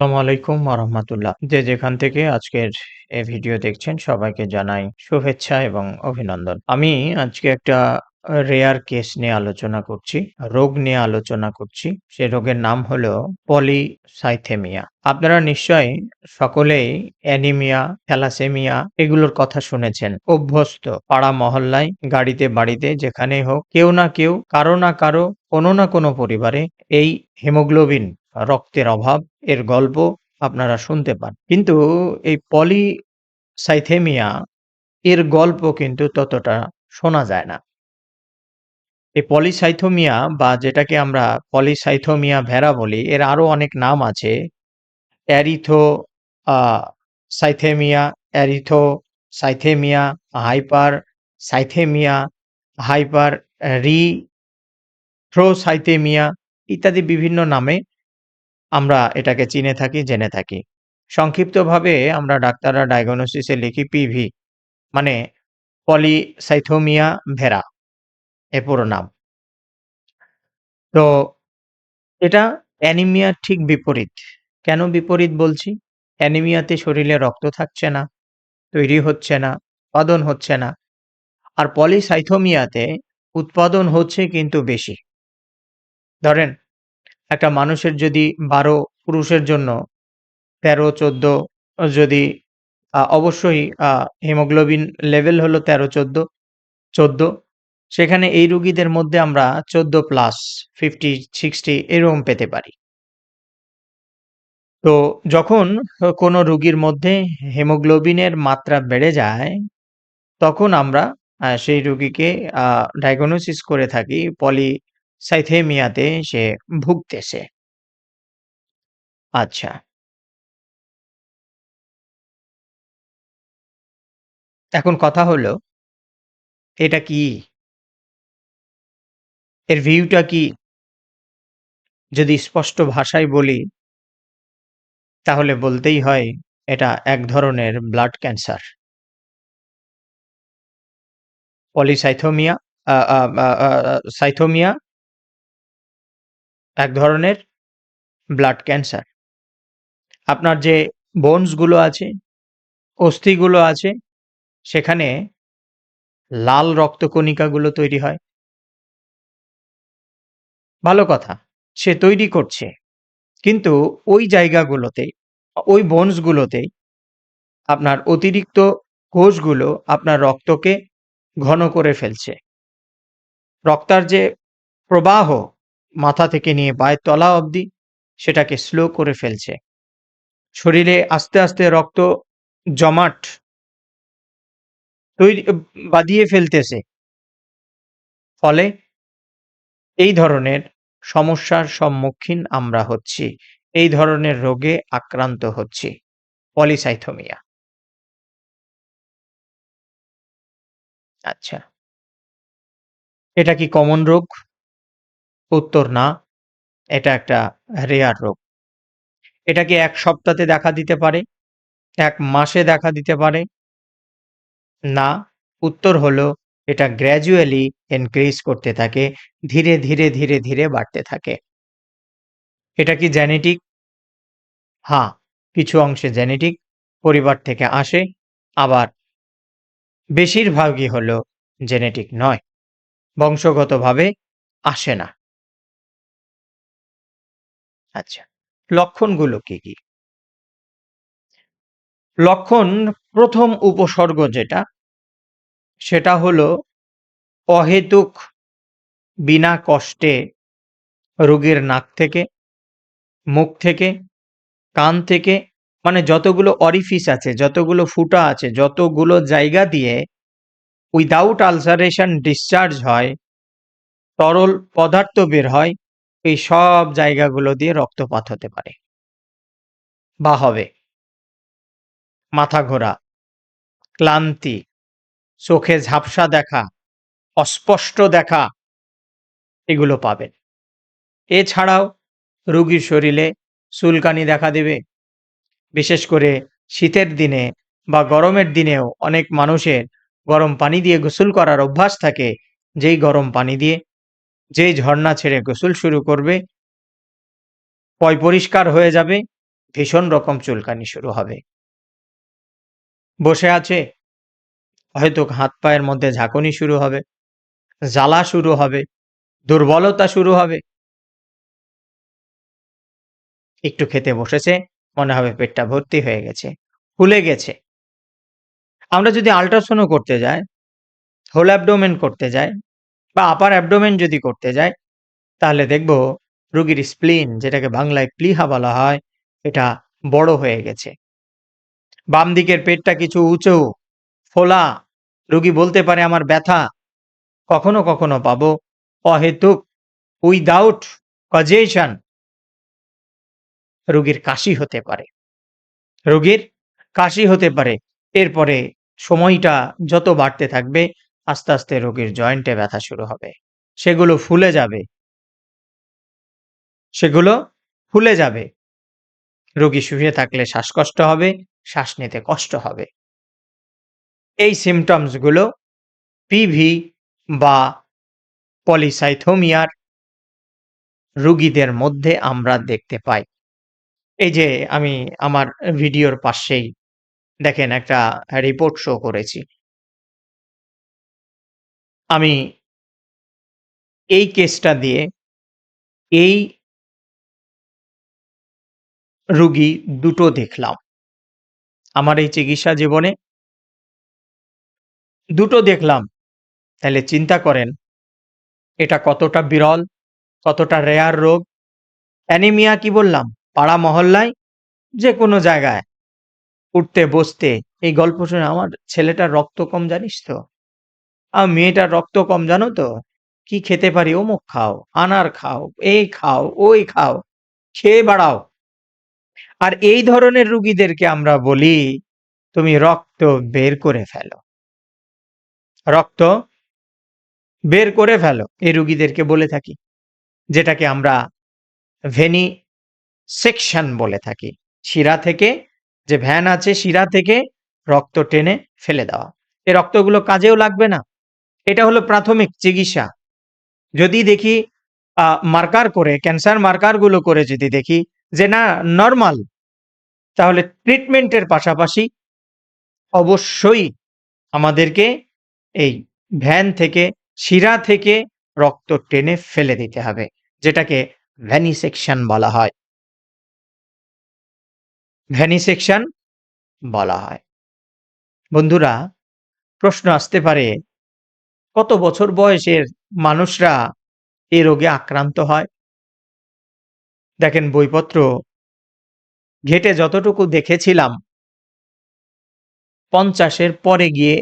আসসালামু আলাইকুম যে যেখান থেকে আজকের এই ভিডিও দেখছেন সবাইকে জানাই শুভেচ্ছা এবং অভিনন্দন। আমি আজকে একটা রেয়ার কেস নিয়ে আলোচনা করছি, রোগ নিয়ে আলোচনা করছি। সে রোগের নাম হলো পলিসাইথেমিয়া। আপনারা নিশ্চয়ই সকলেই অ্যানিমিয়া, থ্যালাসেমিয়া এগুলোর কথা শুনেছেন। অভ্যস্ত পাড়া মহল্লায়, গাড়িতে বাড়িতে যেখানেই হোক কেউ না কেউ কারও না কারও কোনো না কোনো পরিবারে এই হিমোগ্লোবিন রক্তের অভাব এর গল্প আপনারা শুনতে পান। কিন্তু এই পলিসাইথেমিয়া এর গল্প কিন্তু ততটা শোনা যায় না। এই পলিসাইথোমিয়া বা যেটাকে আমরা পলিসাইথোমিয়া ভেড়া বলি এর আরও অনেক নাম আছে। অ্যারিথো সাইথেমিয়া, অ্যারিথোসাইথেমিয়া, হাইপার সাইথেমিয়া, হাইপার রিথ্রোসাইথেমিয়া ইত্যাদি বিভিন্ন নামে আমরা এটাকে চিনে থাকি, জেনে থাকি। সংক্ষিপ্তভাবে আমরা ডাক্তাররা ডায়াগনোসিসে লিখি পিভি মানে পলিসাইথোমিয়া ভেরা এ পুরো নাম। তো এটা অ্যানিমিয়ার ঠিক বিপরীত। কেন বিপরীত বলছি? অ্যানিমিয়াতে শরীরে রক্ত থাকছে না, তৈরি হচ্ছে না, উৎপাদন হচ্ছে না। আর পলিসাইথোমিয়াতে উৎপাদন হচ্ছে কিন্তু বেশি। ধরেন একটা মানুষের যদি ১২ পুরুষের জন্য ১৩-১৪ যদি আ অবশ্যই হিমোগ্লোবিন লেভেল হলো ১৩-১৪, ১৪ সেখানে এই রুগীদের মধ্যে আমরা ১৪ প্লাস 50, 60 এরকম পেতে পারি। তো যখন কোনো রুগীর মধ্যে হিমোগ্লোবিনের মাত্রা বেড়ে যায়, তখন আমরা সেই রুগীকে ডায়াগনোসিস করে থাকি পলিসাইথেমিয়াতে সে ভুগতেছে। আচ্ছা। এখন কথা হলো, এটা কি? এর ভিউটা কি? যদি স্পষ্ট ভাষায় বলি, তাহলে বলতেই হয়, এটা এক ধরনের ব্লাড ক্যান্সার। পলিসাইথোমিয়া সাইথোমিয়া এক ধরনের ব্লাড ক্যান্সার। আপনার যে বোনসগুলো আছে, অস্থিগুলো আছে, সেখানে লাল রক্তকণিকাগুলো তৈরি হয়। ভালো কথা। সে তৈরি করছে। কিন্তু ওই জায়গাগুলোতে, ওই বোনস গুলোতেই আপনার অতিরিক্ত কোষগুলো আপনার রক্তকে ঘন করে ফেলছে। রক্তার যে প্রবাহ মাথা থেকে নিয়ে পায়ের তলা অবধি সেটাকে স্লো করে ফেলছে। শরীরে আস্তে, আস্তে রক্ত জমাট তৈরি বাঁধিয়ে ফেলতেছে। ফলে এই ধরনের সমস্যার সম্মুখীন আমরা হচ্ছি। এই ধরনের রোগে আক্রান্ত হচ্ছি। পলিসাইথোমিয়া। আচ্ছা। এটা কি কমন রোগ? উত্তর না। এটা একটা রেয়ার রোগ। এটা কি ১ সপ্তাহে দেখা দিতে পারে? এক মাসে দেখা দিতে পারে? না। উত্তর হলো এটা গ্র্যাজুয়ালি ইনক্রিজ করতে থাকে। ধীরে, ধীরে, ধীরে, ধীরে বাড়তে থাকে। এটা কি জেনেটিক? হ্যাঁ, কিছু অংশে জেনেটিক পরিবার থেকে আসে। আবার বেশিরভাগই হলো জেনেটিক নয়। বংশগতভাবে আসে না। আচ্ছা। লক্ষণগুলো কি, কি? লক্ষণ ১ম উপসর্গ যেটা সেটা হলো অহেতুক বিনা কষ্টে রোগীর নাক থেকে, মুখ থেকে, কান থেকে মানে যতগুলো অরিফিস আছে, যতগুলো ফুটা আছে, যতগুলো জায়গা দিয়ে উইদাউট আলসারেশন ডিসচার্জ হয়, তরল পদার্থ বের হয়, এই সব জায়গাগুলো দিয়ে রক্তপাত হতে পারে। বা হবে। মাথা ঘোরা, ক্লান্তি, চোখে ঝাপসা দেখা, অস্পষ্ট দেখা এগুলো পাবেন। এছাড়াও রুগীর শরীরে চুলকানি দেখা দেবে। বিশেষ করে শীতের দিনে বা গরমের দিনেও অনেক মানুষের গরম পানি দিয়ে গোসল করার অভ্যাস থাকে। যেই গরম পানি দিয়ে যেই ঝর্ণা ছেড়ে গোসল শুরু করবে, পয় পরিষ্কার হয়ে যাবে, ভীষণ রকম চুলকানি শুরু হবে। বসে আছে, হয়তো হাত পায়ের মধ্যে ঝাঁকুনি শুরু হবে, জ্বালা শুরু হবে, দুর্বলতা শুরু হবে। একটু খেতে বসেছে, মনে হবে পেটটা ভর্তি হয়ে গেছে, ফুলে গেছে। আমরা যদি আল্ট্রাসাউন্ড করতে যাই হোল অ্যাবডোমেন করতে যাই বা আপার অ্যাবডোমেন যদি করতে যাই, তাহলে দেখব রোগীর স্প্লিন যেটাকে বাংলায় প্লিহা বলা হয়, এটা বড় হয়ে গেছে। বাম দিকের পেটটা কিছু উঁচু, ফোলা, রুগী বলতে পারে আমার ব্যথা, কখনো কখনো পাবো অহেতুক উইদাউট কজেশন রোগীর কাশি হতে পারে। রোগীর কাশি হতে পারে, এরপরে সময়টা যত বাড়তে থাকবে আস্তে আস্তে রোগীর জয়েন্টে ব্যথা শুরু হবে। সেগুলো ফুলে যাবে। সেগুলো ফুলে যাবে। রোগী শুয়ে থাকলে শ্বাসকষ্ট হবে, শ্বাস নিতে কষ্ট হবে। এই সিমটমসগুলো পিভি বা পলিসাইথোমিয়ার রুগীদের মধ্যে আমরা দেখতে পাই। এই যে আমি আমার ভিডিওর পাশেই দেখেন একটা রিপোর্ট শো করেছি। আমি এই কেসটা দিয়ে এই রুগী দুটো দেখলাম। আমার এই চিকিৎসা জীবনে দুটো দেখলাম। তাহলে চিন্তা করেন, এটা কতটা বিরল, কতটা রেয়ার রোগ। অ্যানিমিয়া কি বললাম? পাড়া মহল্লায় যে কোনো জায়গায়। উঠতে, বসতে, এই গল্প শুনে আমার ছেলেটার রক্ত কম, জানিস তো? আর মেয়েটার রক্ত কম, জানো তো? কি খেতে পারি? অমুক খাও, আনার খাও, এই খাও, ওই খাও, খেয়ে বাড়াও। আর এই ধরনের রুগীদেরকে আমরা বলি, তুমি রক্ত বের করে ফেলো। রক্ত বের করে ফেলো, এই রুগীদেরকে বলে থাকি, যেটাকে আমরা ভেনি সেকশন বলে থাকি। শিরা থেকে, যে ভ্যান আছে শিরা থেকে রক্ত টেনে ফেলে দেওয়া। এই রক্তগুলো কাজেও লাগবে না। এটা হলো প্রাথমিক চিকিৎসা। যদি দেখি মার্কার করে, ক্যান্সার মার্কারগুলো করে যদি দেখি যে না, নর্মাল, তাহলে ট্রিটমেন্টের পাশাপাশি অবশ্যই আমাদেরকে এই ভ্যান থেকে, শিরা থেকে রক্ত টেনে ফেলে দিতে হবে, যেটাকে ভ্যানিসেকশন বলা হয়। ভ্যানিসেকশন বলা হয়। বন্ধুরা, প্রশ্ন আসতে পারে কত বছর বয়সের মানুষরা এ রোগে আক্রান্ত হয়? দেখেন বইপত্র, ঘেটে যতটুকু দেখেছিলাম, পঞ্চাশের পরে গিয়ে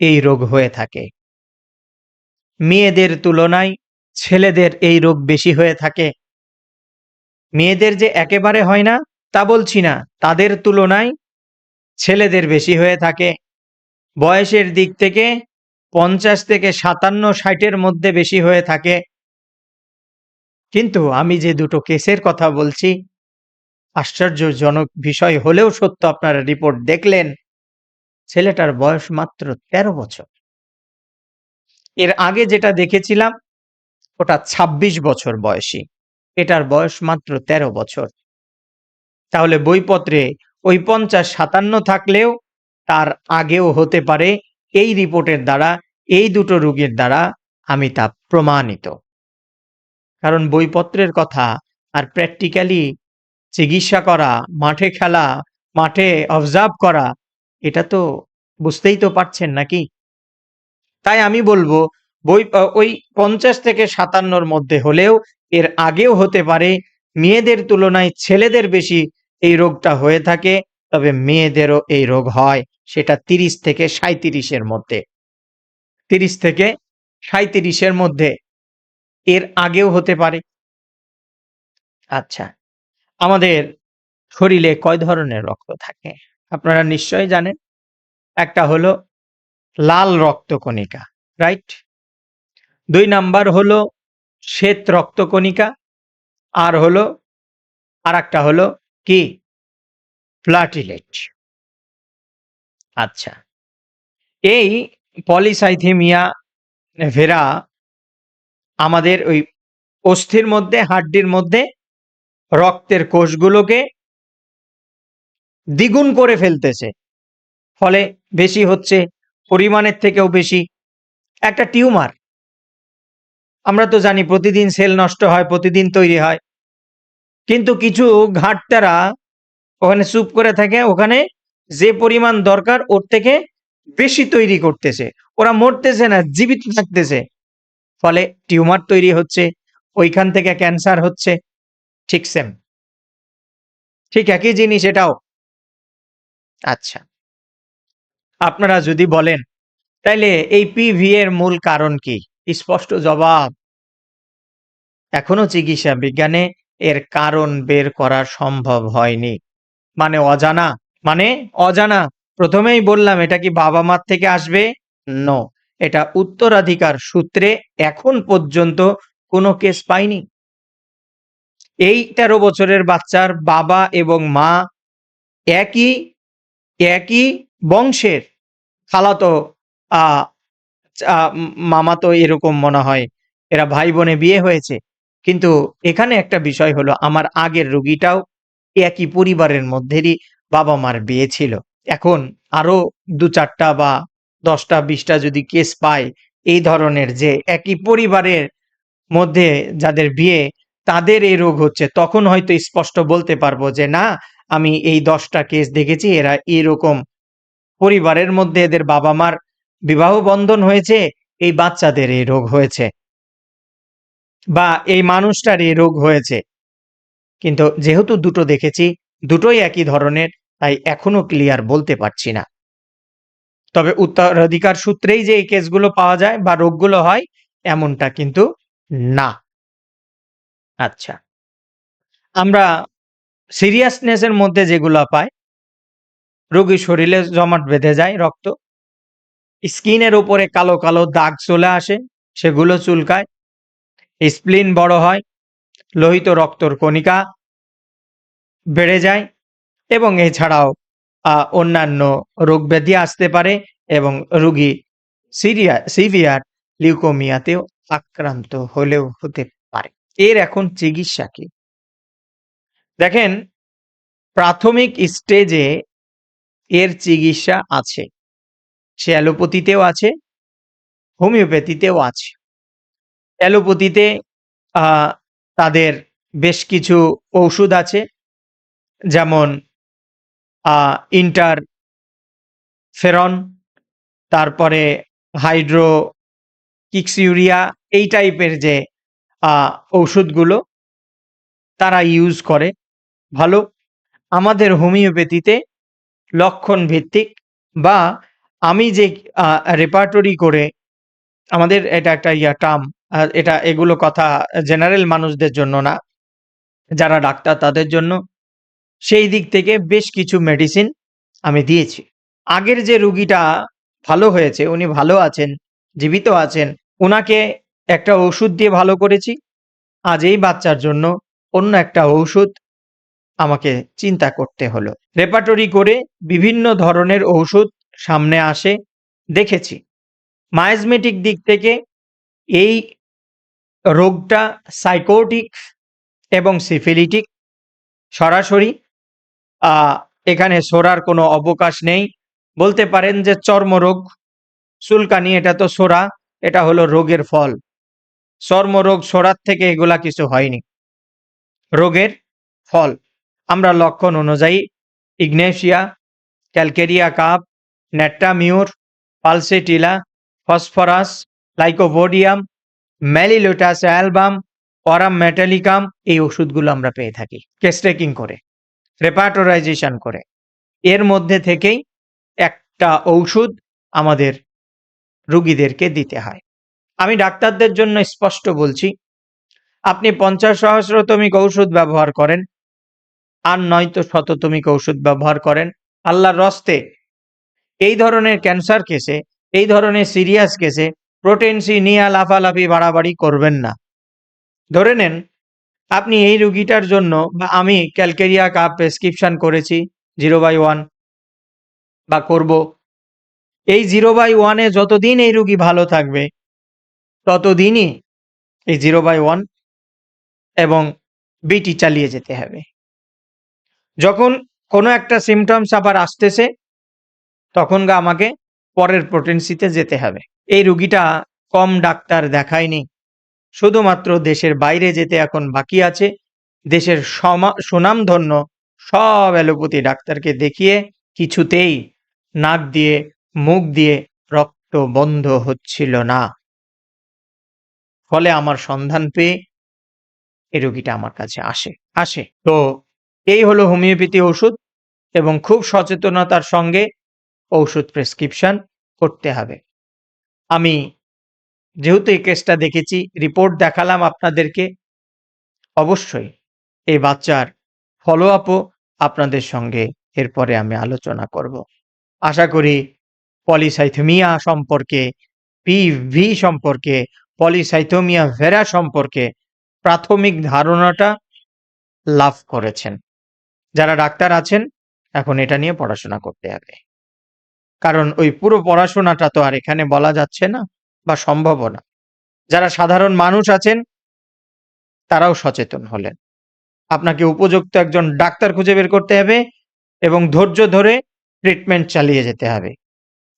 এই রোগ হয়ে থাকে। মেয়েদের তুলনায় ছেলেদের এই রোগ বেশি হয়ে থাকে। মেয়েদের যে একেবারে হয় না, তা বলছি না, তাদের তুলনায় ছেলেদের বেশি হয়ে থাকে। বয়সের দিক থেকে পঞ্চাশ থেকে সাতান্ন ষাটের মধ্যে বেশি হয়ে থাকে। কিন্তু আমি যে দুটো কেসের কথা বলছি, আশ্চর্যজনক বিষয় হলেও সত্য, আপনারা রিপোর্ট দেখলেন, ছেলেটার বয়স মাত্র ১৩ বছর। এর আগে যেটা দেখেছিলাম, ওটা ২৬ বছর বয়সী। এটার বয়স মাত্র ১৩ বছর। তাহলে বইপত্রে ওই পঞ্চাশ সাতান্ন থাকলেও তার আগেও হতে পারে এই রিপোর্টের দ্বারা, এই দুটো রোগের দ্বারা আমি তা প্রমাণিত। কারণ বইপত্রের কথা আর প্র্যাকটিক্যালি চিকিৎসা করা, মাঠে খেলা, মাঠে অবজার্ভ করা, এটা তো বুঝতেই তো পারছেন নাকি? তাই আমি বলব, বই ওই পঞ্চাশ থেকে সাতান্নর মধ্যে হলেও এর আগেও হতে পারে, মেয়েদের তুলনায় ছেলেদের বেশি এই রোগটা হয়ে থাকে, তবে মেয়েদেরও এই রোগ হয়। সেটা তিরিশ থেকে সাঁত্রিশের মধ্যে। তিরিশ থেকে সাঁত্রিশের মধ্যে এর আগেও হতে পারে। আচ্ছা আমাদের শরীরে কয় ধরনের রক্ত থাকে? আপনারা নিশ্চয়ই জানেন। একটা হলো লাল রক্তকণিকা, রাইট? দুই নাম্বার হলো শ্বেত রক্তকণিকা, আর হলো আর একটা হলো কি? প্লাটিলেট আচ্ছা। এই পলিসাইথেমিয়া ভেরা আমাদের ওই অস্থির মধ্যে, হাড্ডির মধ্যে রক্তের কোষগুলোকে দ্বিগুণ করে ফেলতেছে। ফলে বেশি হচ্ছে, পরিমাণের থেকেও বেশি। একটা টিউমার। আমরা তো জানি প্রতিদিন সেল নষ্ট হয়, প্রতিদিন তৈরি হয়। কিন্তু কিছু ঘাটতারা ওখানে চুপ করে থাকে, ওখানে যে পরিমাণ দরকার ওর থেকে বেশি তৈরি করতেছে। ওরা মরতেছে না, জীবিত থাকতেছে। ফলে টিউমার তৈরি হচ্ছে, ওইখান থেকে ক্যান্সার হচ্ছে, ঠিক সেম। ঠিক একই জিনিস এটাও। আচ্ছা। আপনারা যদি বলেন, তাইলে এই পিভি এর মূল কারণ কি? স্পষ্ট জবাব। এখনও চিকিৎসা বিজ্ঞানে এর কারণ বের করা সম্ভব হয়নি। মানে অজানা। মানে অজানা। প্রথমেই বললাম, এটা কি বাবা মার থেকে আসবে? নো এটা উত্তরাধিকার সূত্রে এখন পর্যন্ত কোনো কেস পাইনি। এই তেরো বছরের বাচ্চার বাবা এবং মা একই একই বংশের। খালাতো আহ মামা তো এরকম মনে হয়। এরা ভাই বোনে বিয়ে হয়েছে। কিন্তু এখানে একটা বিষয় হলো, আমার আগের রুগীটাও একই পরিবারের মধ্যেরই বাবা মার বিয়ে ছিল। এখন আরও দু চারটা বা দশটা, বিশটা যদি কেস পায় এই ধরনের যে একই পরিবারের মধ্যে যাদের বিয়ে তাদের এই রোগ হচ্ছে, তখন হয়তো স্পষ্ট বলতে পারব যে, না, আমি এই দশটা কেস দেখেছি, এরা এরকম পরিবারের মধ্যে এদের বাবা মার বিবাহ বন্ধন হয়েছে, এই বাচ্চাদের এই রোগ হয়েছে বা এই মানুষটার এই রোগ হয়েছে। কিন্তু যেহেতু দুটো দেখেছি, দুটোই একই ধরনের তাই এখনও ক্লিয়ার বলতে পারছি না। তবে উত্তরাধিকার সূত্রেই যে এই কেসগুলো পাওয়া যায় বা রোগগুলো হয়, এমনটা কিন্তু না। আচ্ছা। আমরা সিরিয়াসনেসের মধ্যে যেগুলো পাই রোগীর শরীরে জমাট বেঁধে যায় রক্ত। স্কিনের উপরে কালো কালো দাগ চলে আসে, সেগুলো চুলকায়। স্প্লিন বড় হয়, লোহিত রক্তর কণিকা বেড়ে যায় এবং এছাড়াও অন্যান্য রোগ ব্যাধি আসতে পারে এবং রোগী সিরিয়া, সিভিয়ার লিউকোমিয়াতেও আক্রান্ত হলেও হতে পারে। এর এখন চিকিৎসা কি? দেখেন, প্রাথমিক স্টেজে এর চিকিৎসা আছে। সে অ্যালোপ্যাথিতেও আছে, হোমিওপ্যাথিতেও আছে। অ্যালোপ্যাথিতে তাদের বেশ কিছু ঔষধ আছে, যেমন ইন্টার ফেরন, তারপরে হাইড্রো কিক্সিউরিয়া এই টাইপের যে ঔষধগুলো তারা ইউজ করে। ভালো। আমাদের হোমিওপ্যাথিতে লক্ষণ ভিত্তিক বা আমি যে রেপার্টরি করে আমাদের এটা একটা ইয়া টার্ম এটা এগুলো কথা জেনারেল মানুষদের জন্য না। যারা ডাক্তার তাদের জন্য সেই দিক থেকে বেশ কিছু মেডিসিন আমি দিয়েছি। আগের যে রুগীটা ভালো হয়েছে, উনি ভালো আছেন, জীবিত আছেন ওনাকে একটা ওষুধ দিয়ে ভালো করেছি। আজ এই বাচ্চার জন্য অন্য একটা ঔষধ আমাকে চিন্তা করতে হলো। রেপার্টরি করে বিভিন্ন ধরনের ঔষধ সামনে আসে, দেখেছি। মায়াজমেটিক দিক থেকে এই রোগটা সাইকোটিক এবং সিফিলিটিক সরাসরি এখানে সোরার কোনো অবকাশ নেই। বলতে পারেন যে চর্মরোগ, চুলকানি, এটা তো সোরা, এটা হলো রোগের ফল। চর্মরোগ সোরার থেকে এগুলা কিছু হয়নি। রোগের ফল। আমরা লক্ষণ অনুযায়ী, ignatia, calcarea carb natrum mur pulsatilla, phosphorus, lycopodium, melilotus album aurum metallicum, এই ওষুধগুলো আমরা পেয়ে থাকি। কেস্টেকিং করে। রেপার্টোরাইজেশন করে। এর মধ্যে থেকেই একটা ঔষধ আমাদের রুগীদেরকে দিতে হয়। আমি ডাক্তারদের জন্য স্পষ্ট বলছি, আপনি পঞ্চাশ সহস্রতমিক ঔষধ ব্যবহার করেন, আর নয়তো শততমিক ঔষধ ব্যবহার করেন, আল্লাহর রস্তে এই ধরনের ক্যান্সার কেসে, এই ধরনের সিরিয়াস কেসে প্রোটেনসি নিয়ে লাফালাফি বাড়াবাড়ি করবেন না। ধরে নেন আপনি এই রুগীটার জন্য বা আমি ক্যালকেরিয়া কাপ প্রেসক্রিপশন করেছি জিরো বাই ওয়ান বা করব। এই জিরো বাই ওয়ানে যতদিন এই রুগী ভালো থাকবে, ততদিনই এই জিরো বাই ওয়ান এবং বিটি চালিয়ে যেতে হবে। যখন কোনো একটা সিমটমস আবার আসতেছে, তখন গা আমাকে পরের পোটেন্সিতে যেতে হবে। এই রুগীটা কম ডাক্তার দেখায়নি। শুধুমাত্র দেশের বাইরে যেতে এখন বাকি আছে। দেশের সুনামধন্য সব অ্যালোপ্যাথি ডাক্তারকে দেখিয়ে কিছুতেই নাক দিয়ে, মুখ দিয়ে রক্ত বন্ধ হচ্ছিল না। ফলে আমার সন্ধান পেয়ে এই রোগীটা আমার কাছে আসে আসে। তো এই হলো হোমিওপ্যাথি ওষুধ এবং খুব সচেতনতার সঙ্গে ঔষধ প্রেসক্রিপশন করতে হবে। আমি যেহেতু এই কেসটা দেখেছি রিপোর্ট দেখালাম আপনাদেরকে, অবশ্যই এই বাচ্চার ফলো আপও আপনাদের সঙ্গে এরপরে আমি আলোচনা করব। আশা করি পলিসাইথেমিয়া সম্পর্কে পিভি সম্পর্কে পলিসাইথোমিয়া ভেরা সম্পর্কে প্রাথমিক ধারণাটা লাভ করেছেন। যারা ডাক্তার আছেন, এখন এটা নিয়ে পড়াশোনা করতে হবে। কারণ ওই পুরো পড়াশোনাটা তো আর এখানে বলা যাচ্ছে না। বা সম্ভবও না। যারা সাধারণ মানুষ আছেন, তারাও সচেতন হলেন। আপনাকে উপযুক্ত একজন ডাক্তার খুঁজে বের করতে হবে এবং ধৈর্য ধরে ট্রিটমেন্ট চালিয়ে যেতে হবে।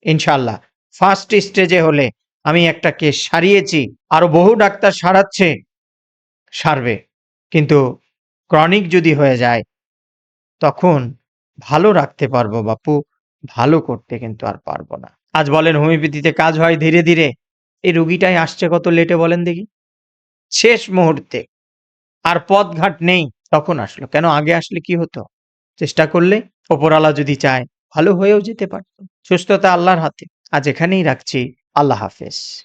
ইনশাল্লাহ ফার্স্ট স্টেজে হলে আমি একটা কেস সারিয়েছি, আরও বহু ডাক্তার সারাচ্ছে, সারবে। কিন্তু ক্রনিক যদি হয়ে যায়, তখন ভালো রাখতে পারব বাপু, ভালো করতে কিন্তু আর পারব না। আজ বলেন, হোমিওপ্যাথিতে কাজ হয় ধীরে ধীরে। এই রুগীটাই আসছে কত লেটে বলেন দেখি। শেষ মুহূর্তে। আর পথঘাট নেই, তখন আসলো। কেন আগে আসলে কি হতো? চেষ্টা করলে ওপরালা যদি চায়, ভালো হয়েও যেতে পারত। সুস্থতা আল্লাহর হাতে। আজ এখানেই রাখছি। আল্লাহ হাফেজ।